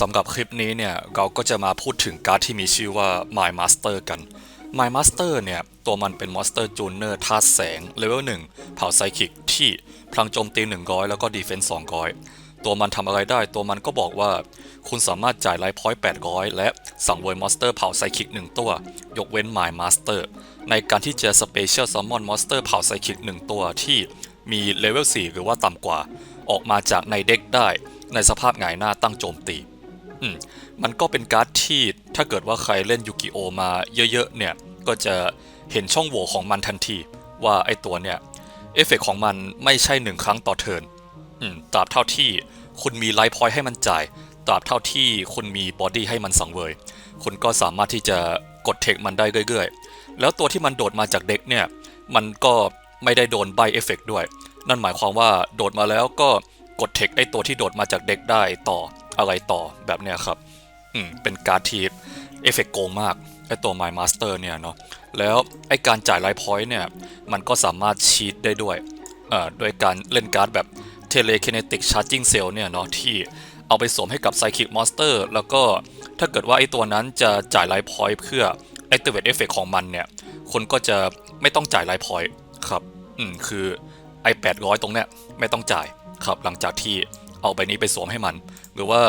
สำหรับคลิปนี้เนี่ยเราก็จะมาพูดถึงการ์ดที่มีชื่อว่า My Master กัน My Master เนี่ย ตัวมันเป็น Monster Junior ธาตุแสงเลเวล1เผ่าไซคิกที่พลังโจมตี 100 แล้วก็ Defense 200 ตัวมันทำอะไรได้ ตัวมันก็บอกว่า คุณสามารถจ่ายไลฟ์พอยต์800 และสั่งเวยมอนสเตอร์เผ่าไซคิก 1 ตัว ยกเว้น My Master ในการที่จะ Special Summon Monster เผ่าไซคิก 1 ตัวที่มีเลเวล4หรือว่าต่ำกว่า ออกมาจากในเด็กได้ ในสภาพหงายหน้าตั้งโจมตี มมันก็เป็นการ์ดที่ถ้าเกิดว่าใครเล่นยูกิโอมาเยอะๆเนี่ยก็จะเห็นช่องโหว่ของมันทันที ว่าไอตัวเนี่ยเอฟเฟกต์ของมันไม่ใช่หนึ่งครั้งต่อเทิร์นอืมตราบเท่าที่คุณมีไลฟ์พอยต์ให้มันจ่าย ตราบเท่าที่คุณมีบอดี้ให้มันสังเวย คุณก็สามารถที่จะกดเทคมันได้เรื่อยๆ แล้วตัวที่มันโดดมาจากเด็กเนี่ย มันก็ไม่ได้โดนใบเอฟเฟกต์ด้วย นั่นหมายความว่าโดดมาแล้วก็กดเทคไอตัวที่โดดมาจากเด็กได้ต่อ อะไรต่อแบบเนี้ยครับ อืม เป็นการทีเอฟเฟกโกงมากไอตัว My Master เนี่ยเนาะ แล้วไอการจ่ายไลฟ์พอยต์เนี่ย มันก็สามารถชีตได้ด้วย เอ่อ โดยการเล่นการ์ดแบบ Telekinetic Charging Cell เนี่ยเนาะที่เอาไปสวมให้กับ Psychic Monster แล้วก็ถ้าเกิดว่าไอตัวนั้นจะจ่ายไลฟ์พอยต์เพื่อ Activate Effect ของมันเนี่ย คนก็จะไม่ต้องจ่ายไลฟ์พอยต์ครับ อืม คือไอ800 ตรงเนี้ยไม่ต้องจ่ายครับหลังจากที่ เอาใบนี้ไปสวมให้มัน หรือว่า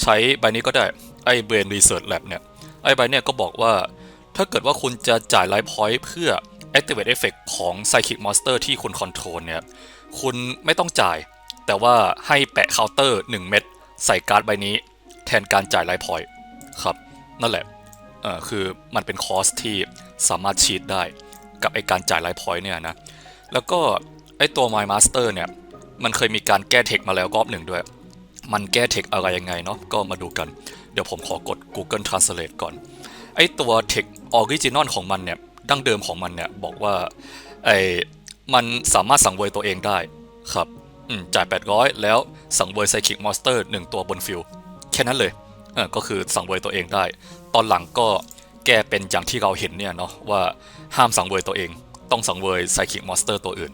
ใช้ใบนี้ก็ได้ไอ้ Brain Research Lab เนี่ยไอ้ใบเนี่ยก็บอกว่า ถ้าเกิดว่าคุณจะจ่ายไลฟ์พอยต์เพื่อ Activate Effect ของ Psychic Monster ที่คุณคอนโทรลเนี่ย คุณไม่ต้องจ่าย แต่ว่าให้แปะเคาน์เตอร์ 1 เม็ดใส่การ์ดใบนี้ แทนการจ่ายไลฟ์พอยต์ครับ นั่นแหละเออคือมันเป็นคอสที่สามารถชีตได้ กับไอการจ่ายไลฟ์พอยต์เนี่ยนะ แล้วก็ไอตัว My Master เนี่ย มันเคยมีการแก้เทคมาแล้วรอบหนึ่งด้วย มันแก้เทคอะไรยังไงเนาะก็มาดูกัน เดี๋ยวผมขอกด Google Translate ก่อน ไอตัวเทคออริจินอลของมันเนี่ย ดั้งเดิมของมันเนี่ย บอกว่าไอมันสามารถสังเวยตัวเองได้ครับจ่าย 800 แล้วสังเวยไซคิกมอนสเตอร์1ตัวบนฟิลแค่นั้นเลยเออก็คือสังเวยตัวเองได้ ตอนหลังก็แก้เป็นอย่างที่เราเห็นเนี่ยเนาะว่าห้ามสังเวยตัวเอง ต้องสังเวยไซคิกมอนสเตอร์ตัวอื่น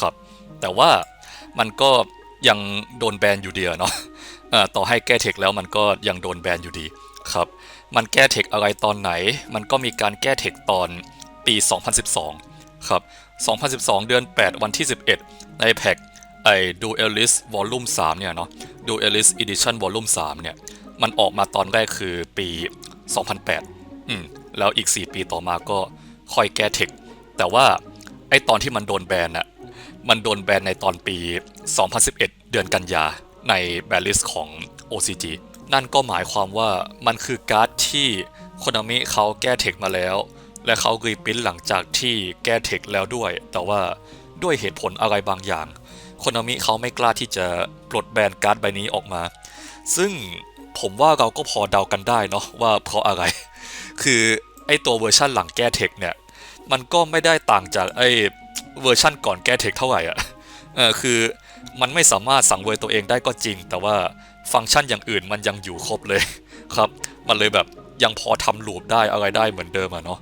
ครับ แต่ว่า มันก็ยังโดนแบนอยู่ดีเนาะต่อให้แก้เทคแล้วมันก็ยังโดนแบนอยู่ดีครับมันแก้เทคอะไรตอนไหน มันก็มีการแก้เทคตอนปี 2012 ครับ 2012 เดือน 8 วันที่ 11 ในแพ็กไอ้ Duelist Volume 3 เนี่ยเนาะ Duelist Edition Volume 3 เนี่ย มันออกมาตอนแรกคือปี 2008 อืม แล้วอีก 4 ปีต่อมาก็ค่อยแก้เทค แต่ว่าไอ้ตอนที่มันโดนแบนอะ มันโดนแบนในตอนปี 2011 เดือนกันยา ในแบนลิสของ OCG นั่นก็หมายความว่ามันคือการ์ดที่โคนามิเขาแก้เทคมาแล้ว และเขารีปรินหลังจากที่แก้เทคแล้วด้วย แต่ว่าด้วยเหตุผลอะไรบางอย่างโคนามิเขาไม่กล้าที่จะปลดแบนการ์ดใบนี้ออกมา ซึ่งผมว่าเราก็พอเดากันได้เนาะว่าเพราะอะไร คือไอตัวเวอร์ชันหลังแก้เทคเนี่ย มันก็ไม่ได้ต่างจากไอ เวอร์ชันก่อนแก้เทคเท่าไหร่อะเออคือมันไม่สามารถสั่งเวยตัวเองได้ก็จริง แต่ว่าฟังก์ชันอย่างอื่นมันยังอยู่ครบเลยครับ มันเลยแบบยังพอทำลูปได้อะไรได้เหมือนเดิมอะเนาะ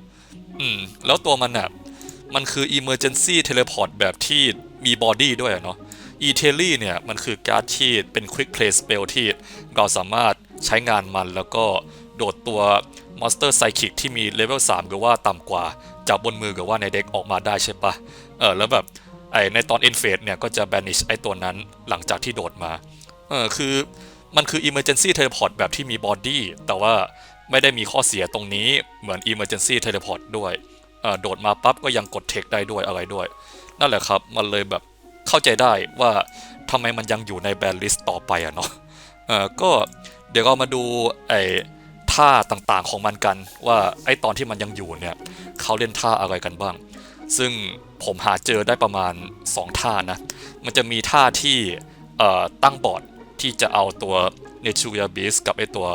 อืมแล้วตัวมันอะมันคือ emergency teleport แบบที่มีบอดี้ด้วยอะเนาะ e t e l l y เนี่ยมันคือการ์ดที่เป็น quick play spell ที่เราสามารถใช้งานมันแล้วก็โดดตัว monster psychic ที่มีเลเวล3หรือว่าต่ำกว่าจากบนมือหรือว่าในเด็กออกมาได้ใช่ปะ เออแล้วแบบไอในตอน end phase เนี่ยก็จะ banish ไอตัวนั้นหลังจากที่โดดมาเออคือมันคือ emergency teleport แบบที่มีบอดี้แต่ว่าไม่ได้มีข้อเสียตรงนี้เหมือน emergency teleport ด้วยเออโดดมาปั๊บก็ยังกดเทคได้ด้วยอะไรด้วย นั่นแหละครับ มันเลยแบบเข้าใจได้ว่าทำไมมันยังอยู่ในแบนลิสต์ต่อไปอะเนาะเออก็เดี๋ยวเรามาดูไอ้ท่าต่างๆของมันกัน ว่าไอ้ตอนที่มันยังอยู่เนี่ยเขาเล่นท่าอะไรกันบ้าง ซึ่งผมหาเจอได้ประมาณ 2 ท่านะ มันจะมีท่าที่ตั้งบอร์ดที่จะเอาตัว n e t u r a b e a s กับไอตัว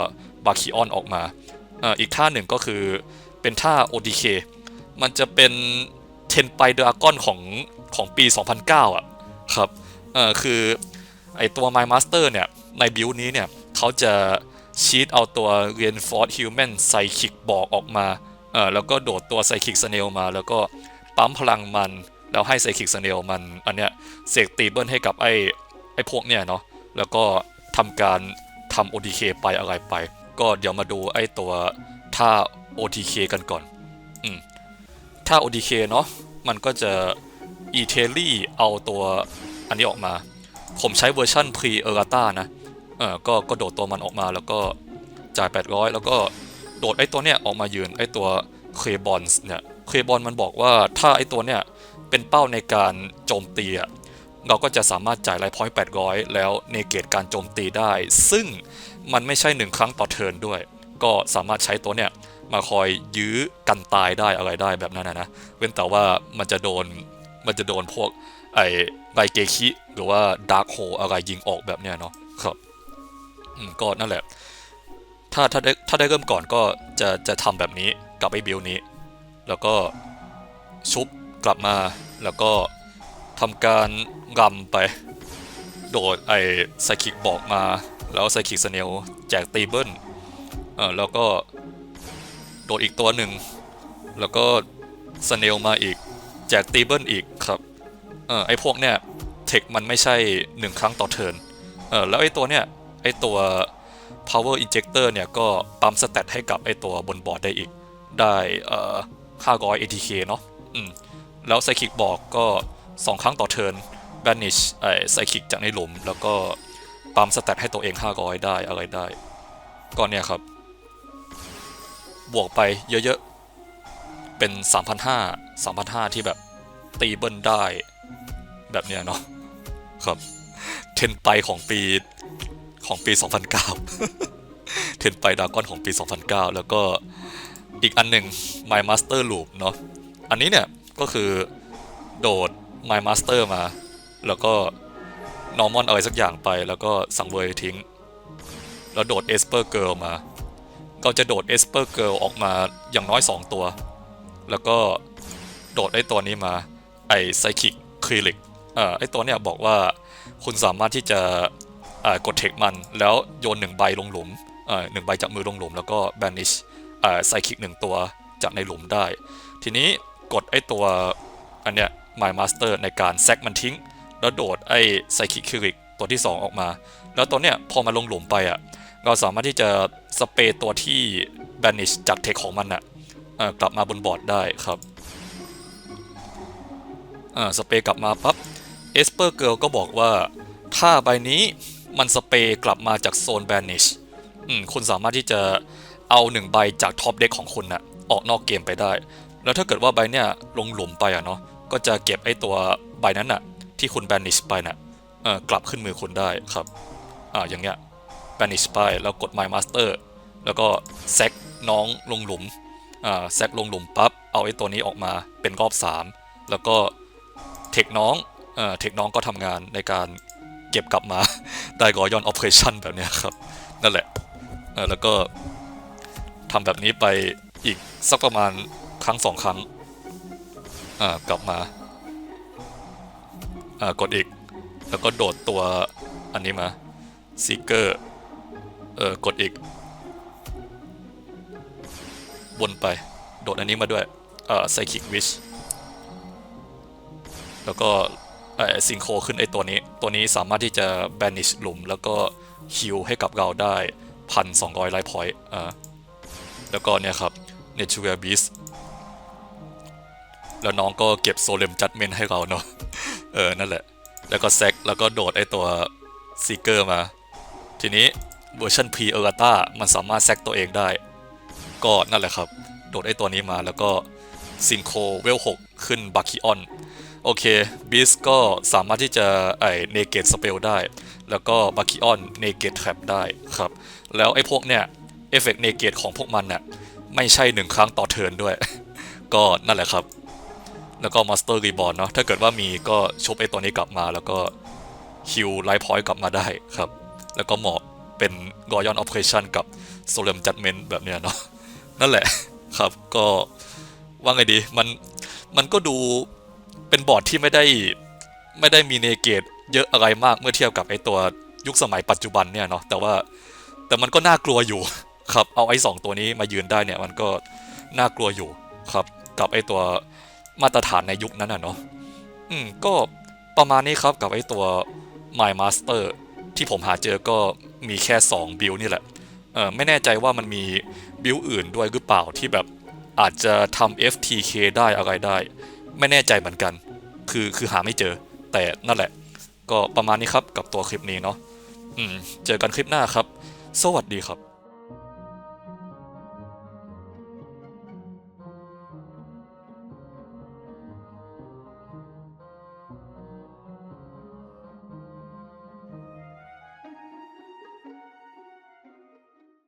b a k i o n ออกมาอ,อีกท่าหนึ่งก็คือเป็นท่า ODK มันจะเป็นเทนไปเดรากอนของของปี 2009 อะครับเออคือไอตัว My Master เนี่ย ในบิลนี้เนี่ย เขาจะชีตเอาตัว Reinforced Human Psychic บอกออกมาเออแล้วก็โดดตัว Psychic Snail มา แล้วก็ ปั๊มพลังมัน แล้วให้ Psychic Snail มันอันเนี้ยเสกตีเบิลให้กับไอ้ไอ้พวกเนี่ยเนาะแล้วก็ทำการทำ OTK ไปอะไรไป ก็เดี๋ยวมาดูไอ้ตัวท่า OTK กันก่อนอืมถ้า OTK เนาะมันก็จะ e t a l y เอาตัวอันนี้ออกมา ผมใช้เวอร์ชัน pre errata นะเออก็ก็โดดตัวมันออกมาแล้วก็จ่าย 800 แล้วก็โดดไอ้ตัวเนี้ยออกมายืนไอ้ตัวเคบอนเนี่ย เคบอนมันบอกว่าถ้าไอตัวเนี้ยเป็นเป้าในการโจมตีอะเราก็จะสามารถจ่ายไลฟ์พอยต์800 แล้วเนเกตการโจมตีได้ ซึ่งมันไม่ใช่หนึ่งครั้งต่อเทิร์นด้วย ก็สามารถใช้ตัวเนี้ยมาคอยยื้อกันตายได้อะไรได้แบบนั้นนะนะ เว้นแต่ว่ามันจะโดนมันจะโดนพวกไอไบเกคิหรือว่าดาร์คโฮอะไรยิงออกแบบเนี้ยเนาะครับอืมก็นั่นแหละ ถ้าถ้าได้ถ้าได้เริ่มก่อนก็จะจะทำแบบนี้กับไอบิลนี้ แล้วก็ชุบกลับมาแล้วก็ทำการรำไป โดดไอ้ไซคิกบอกมา แล้วไซคิกสเนลแจกตีเบิลเออแล้วก็โดดอีกตัวหนึ่ง แล้วก็สเนลมาอีกแจกตีเบิลอีกครับเออไอ้พวกเนี้ยเทคมันไม่ใช่หนึ่งครั้งต่อเทิร์นเออแล้วไอ้ตัวเนี้ยไอ้ตัว power injector เนี่ยก็ปั๊มสเตตให้กับไอ้ตัวบนบอร์ดได้อีกได้เอ่อ 500 ATK เนาะอืมแล้วไซคิกบอกก็ 2 ครั้งต่อเทิร์น banish ไอ้ไซคิกจากในหลุม แล้วก็ปั๊มสเตตให้ตัวเอง500ได้อะไรได้ ก็เนี่ยครับ บวกไปเยอะๆ เป็น 3,500 3,500 ที่แบบตีเบิ้ลได้ แบบเนี้ยเนาะครับ เทนไปของปีของปี 2009 เทนไปดากอนของปี 2009 แล้วก็ อีกอันหนึ่ง My Master Loop เนาะอันนี้เนี่ยก็คือโดด My Master มา แล้วก็ Normal อะไรสักอย่างไปแล้วก็สังเวยทิ้ง แล้วโดด Esper Girl มา ก็จะโดด Esper Girl ออกมาอย่างน้อย 2 ตัว แล้วก็โดดไอ้ตัวนี้มาไอ้ Psychic Cleric เอ่อไอ้ตัวเนี้ยบอกว่าคุณสามารถที่จะอ่ากดเทคมันแล้วโยนหนึ่งใบลงหลุมอ่อหนึ่งใบจากมือลงหลุมแล้วก็ banish อ่าไซคิกหนึ่งตัวจากในหลุมได้ ทีนี้กดไอ้ตัวอันเนี้ย my master ในการแซกมันทิ้ง แล้วโดดไอ้ไซคิกคิริกตัวที่ 2 ออกมา แล้วตัวเนี้ยพอมาลงหลุมไปอะเราสามารถที่จะสเปรย์ตัวที่ banish จากเทคของมันอะเอ่อกลับมาบนบอร์ดได้ครับอ่าสเปรย์กลับมาปั๊บเอสเปอร์เกิลก็บอกว่า ถ้าใบนี้มันสเปรย์กลับมาจากโซนแบนิชอืมคุณสามารถที่จะ เอาหนึ่งใบจากท็อปเด็กของคุณนะ่ะออกนอกเกมไปได้ แล้วถ้าเกิดว่าใบเนี้ยลงหลุมไปอะเนาะก็จะเก็บไอ้ตัวใบนั้นน่ะ ที่คุณแบนิชไปน่ะเออกลับขึ้นมือคุณได้ครับอ่าอย่างเงี้ยแบนิชไปแล้วกด My Master แล้วก็แซกน้องลงหลุมอ่าแซกลงหลุมปั๊บเอาไอ้ตัวนี้ออกมาเป็นรอบ 3 แล้วก็เทคน้องเอ่อเทคน้องก็ทำงานในการเก็บกลับมา ได้กอยอนออ p เ r a t i o n แบบเนี้ยครับ นั่นแหละเออแล้วก็ ทำแบบนี้ไปอีกสักประมาณครั้งสองครั้ง อ่ากลับมา อ่ากดอีก แล้วก็โดดตัวอันนี้มาซีเกอร์ เออกดอีก วนไป โดดอันนี้มาด้วย เอ่อไซคิกวิช แล้วก็ไอซิงโคขึ้นไอตัวนี้ ตัวนี้สามารถที่จะ banish หลุม แล้วก็ฮิลให้กับเราได้1,200ไลฟ์พอยต์อ่า แล้วก็เนี่ยครับ Natural Beast แล้วน้องก็เก็บโซเลมจัดเมนให้เราเนาะ เออ นั่นแหละ แล้วก็แซกแล้วก็โดดไอตัวซีเกอร์มา ทีนี้เวอร์ชัน P e r a t a มันสามารถแซกตัวเองได้ ก็นั่นแหละครับ โดดไอตัวนี้มาแล้วก็ซิงโคเวล 6 ขึ้นบัคคิออน โอเคบิสก็สามารถที่จะไอเนเกตสเปลได้ แล้วก็บัคคิออนเนเกตแทรปได้ครับ แล้วไอพวกเนี่ย เอฟเฟกต์เนเกตของพวกมันน่ะไม่ใช่หนึ่งครั้งต่อเทิร์นด้วย ก็นั่นแหละครับ แล้วก็มาสเตอร์รีบอ n เนาะถ้าเกิดว่ามีก็ชุบไอตัวนี้กลับมา แล้วก็ฮิวไลฟ์พอยต์กลับมาได้ครับ แล้วก็เหมาะเป็นกอยอนออ p เ r a t i o n กับโซเลมจัดเมนแบบเนี้ยเนาะนั่นแหละครับก็ว่าไงดีมันมันก็ดูเป็นบอร์ดที่ไม่ได้ไม่ได้มีเนเกตเยอะอะไรมากเมื่อเทียบกับไอตัวยุคสมัยปัจจุบันเนี่ยเนาะแต่ว่าแต่มันก็น่ากลัวอยู่ ครับเอาไอ้สองตัวนี้มายืนได้เนี่ยมันก็น่ากลัวอยู่ครับ กับไอ้ตัวมาตรฐานในยุคนั้นอะเนาะอืมก็ประมาณนี้ครับกับไอ้ตัว My Master ที่ผมหาเจอก็มีแค่ 2 บิลนี่แหละเออไม่แน่ใจว่ามันมีบิลอื่นด้วยหรือเปล่าที่แบบอาจจะทำ FTK ได้อะไรได้ ไม่แน่ใจเหมือนกัน คือคือหาไม่เจอ แต่นั่นแหละ ก็ประมาณนี้ครับกับตัวคลิปนี้เนาะอืมเจอกันคลิปหน้าครับ สวัสดีครับ